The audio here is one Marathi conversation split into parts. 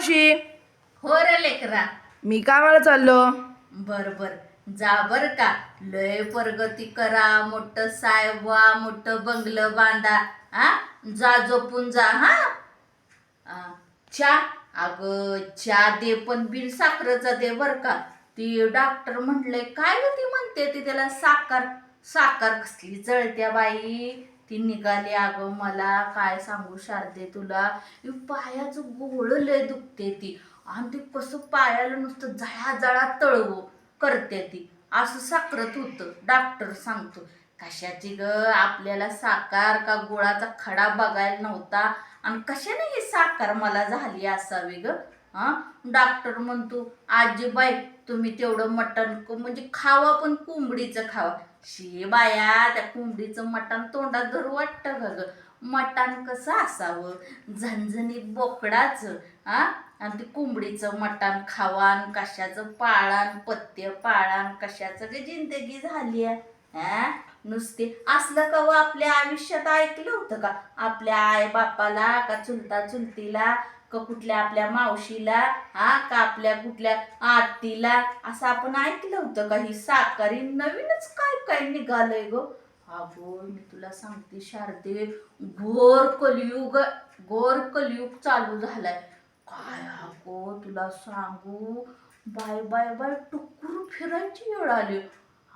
मावशी? हो रे लेकरा. मी कामाला चाललो. बर बर जा बर का. लय प्रगती करा मोठं साहेबा मोठं बंगलं बांधा. हा? जा झोपून जा हा? आ, चा अगं चा दे पण बिन साखरेचा दे बर का. ती डॉक्टर म्हटले काय ती म्हणते ती त्याला साखर? साखर कसली जळत्या बाई. ती निघाली अगं मला काय सांगू शारदे तुला? पायाचं गोळ लय दुखते ती. आणि ती कसं पायाला नुसतं जळा जळा तळव करते ती. असं साखरत होतं डॉक्टर सांगतो. कशाची ग? आपल्याला साकार का गुळाचा खडा बघायला नव्हता? आणि कशाने ही साखर मला झाली असावी ग? हा? डॉक्टर म्हणतो आजीबाई तुम्ही तेवढं मटण म्हणजे खावा पण कोंबडीचं खावा. शी बाया त्या कोंबडीचं मटण तोंडात धरू वाटतं का ग. मटण कसं असावं? झणझणीत बोकडाचं हा आणि ते कोंबडीचं मटण खावान कशाचं पाळान पत्य पाळान कशाचं ते जिंदगी झाली आहे हा नुसते असलं का व आपल्या आयुष्यात ऐकलं होतं का? आपल्या आई बापाला का चुलता चुलतीला का कुठल्या आपल्या मावशीला हा का आपल्या कुठल्या आत्तीला? असं आपण ऐकलं होतं का? ही साकारी नवीनच काय काय निघालंय ग? अगो मी तुला सांगते शारदे घोर कलियुग घोर कलियुग चालू झालाय. काय अगो तुला सांगू बाय बाय बाय टुकूर फिरायची वेळ आली.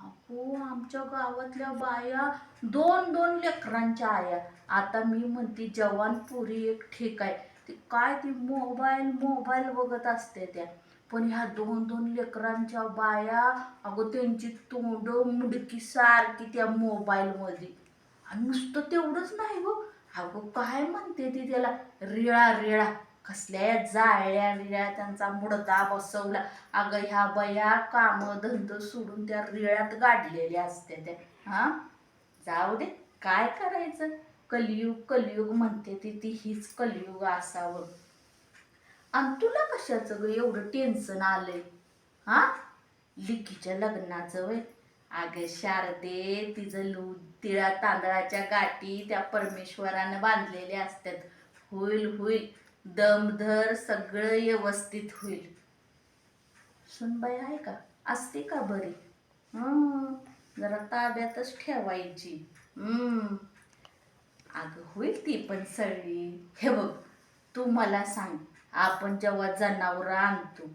अगो आमच्या गावातल्या बाया दोन दोन लेकरांच्या आया. आता मी म्हणते जवान पुरी एक ठीक आहे. ते काय ती मोबाईल मोबाईल बघत असते त्या. पण ह्या दोन दोन लेकरांच्या बाया अगं त्यांची तोंड मुडकी सारखी त्या मोबाईलमध्ये आणि नुसतं तेवढंच नाही गो. अगं काय म्हणते ती त्याला? रिळा रिळा. कसल्या जाळ्या रिळ्या त्यांचा मुडदा बसवला. अगं ह्या बया काम धंद सोडून त्या रिळ्यात गाडलेल्या असते त्या. हा? जाऊ दे. काय करायचं? कलियुग कलियुग म्हणते ती ती हीच कलियुग असावं. आणि तुला कशाचं ग एवढं टेन्शन आलंय? हा? लिकीच्या लग्नाचं वय. अगं शारदे तिचं लू तिळा तांदळाच्या गाठी त्या परमेश्वरानं बांधलेल्या असतात होईल होईल. दमधर सगळं व्यवस्थित होईल. सुनबाई आहे का? असते का बरी? हम्म जरा ताब्यातच ठेवायची. हम्म अगं होईल ती पण सगळी. हे बघ तू मला सांग आपण जेव्हा जनावरं आणतो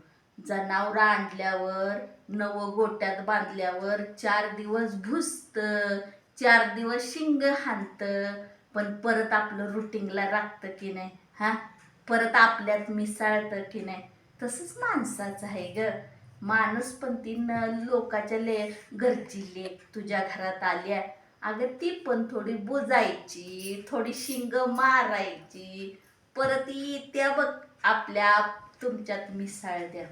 जनावरं आणल्यावर नवं गोट्यात बांधल्यावर चार दिवस भुसत चार दिवस शिंग हाणत पण परत आपलं रुटीनला राखतं की नाही हा? परत आपल्यात मिसळतं की नाही. तसंच माणसाचं आहे ग. माणूस पण ती न लोकाच्या ले घरची लेख तुझ्या घरात आल्या अगं ती पण थोडी बुजायची थोडी शिंग मारायची. परत त्या बघ आपल्या तुमच्यात मिसाळ द्या.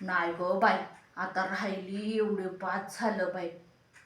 नाही गो बाई आता राहिली एवढे पाच झालं बाई.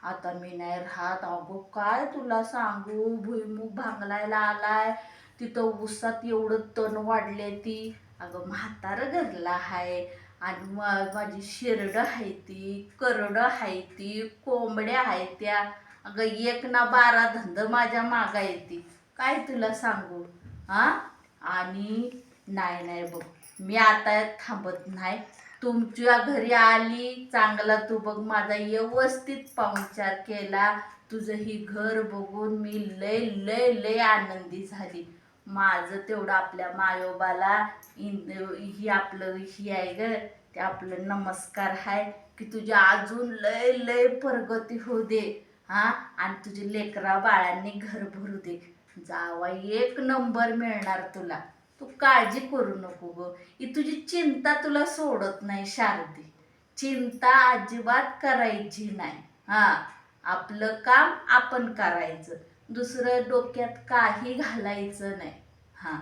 आता मी नाही राहत. अगो काय तुला सांगू? भुईमुग भांगलायला आलाय. तिथं उसात एवढं तण वाढले ती. अगं म्हातारं घरला आहे आणि मग माझी शेरडं आहे ती करडं आहे ती कोंबड्या आहेत त्या. अगं एक ना बारा धंद माझ्या मागा येते. काय तुला सांगू? हां? आणि नाही नाही बघ मी आता थांबत नाही. तुमच्या घरी आली चांगला तू बघ माझा व्यवस्थित पाहुणचार केला. तुझं ही घर बघून मी लय लय लय आनंदी झाली. माझं तेवढं आपल्या मायोबाला इंद ही आपलं ही आहे ग ते आपलं नमस्कार आहे की तुझ्या अजून लय लय प्रगती होऊ दे. हा? आणि तुझे लेकरा बाळांनी घर भरू दे. जावा एक नंबर मिळणार तुला. तू काळजी करू नको ग. ही तुझी चिंता तुला सोडत नाही शारदी. चिंता अजिबात करायची नाही. हा? आपलं काम आपण करायचं. दुसरं डोक्यात काही घालायचं नाही. हां?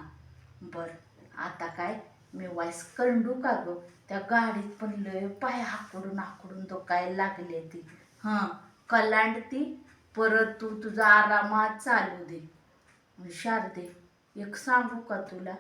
बर. आता काय? मी वाईस कंडू का गं? त्या गाडीत पण लय पाय हाकडून हाकडून दुखायला लागले ती. हां? कलांड ती परत तू तुझा आरामात चालू दे. शारदे एक सांगू का तुला?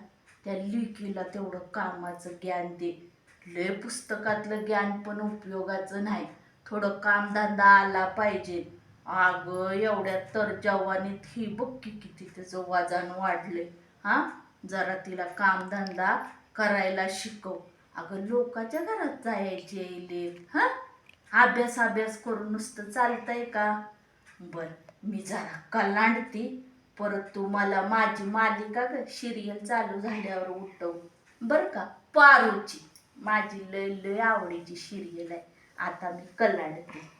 त्या लिकीला तेवढं कामाचं ज्ञान दे. लय पुस्तकातलं ज्ञान पण उपयोगाचं नाही. थोडं कामधंदा आला पाहिजे. अगं एवढ्या तर जवानीत ही बघ की किती त्याचं वजन वाढले हा? जरा तिला कामधंदा करायला शिकव. अगं लोकाच्या घरात जायचे लेख. हा? अभ्यास अभ्यास करून नुसतं चालतंय का? बर मी जरा कलांडती. परत तू मला माझी मालिका ग सिरियल चालू झाल्यावर उठव. बर का? पारूची. माझी लय लय आवडीची सिरियल आहे. आता मी कलांडते.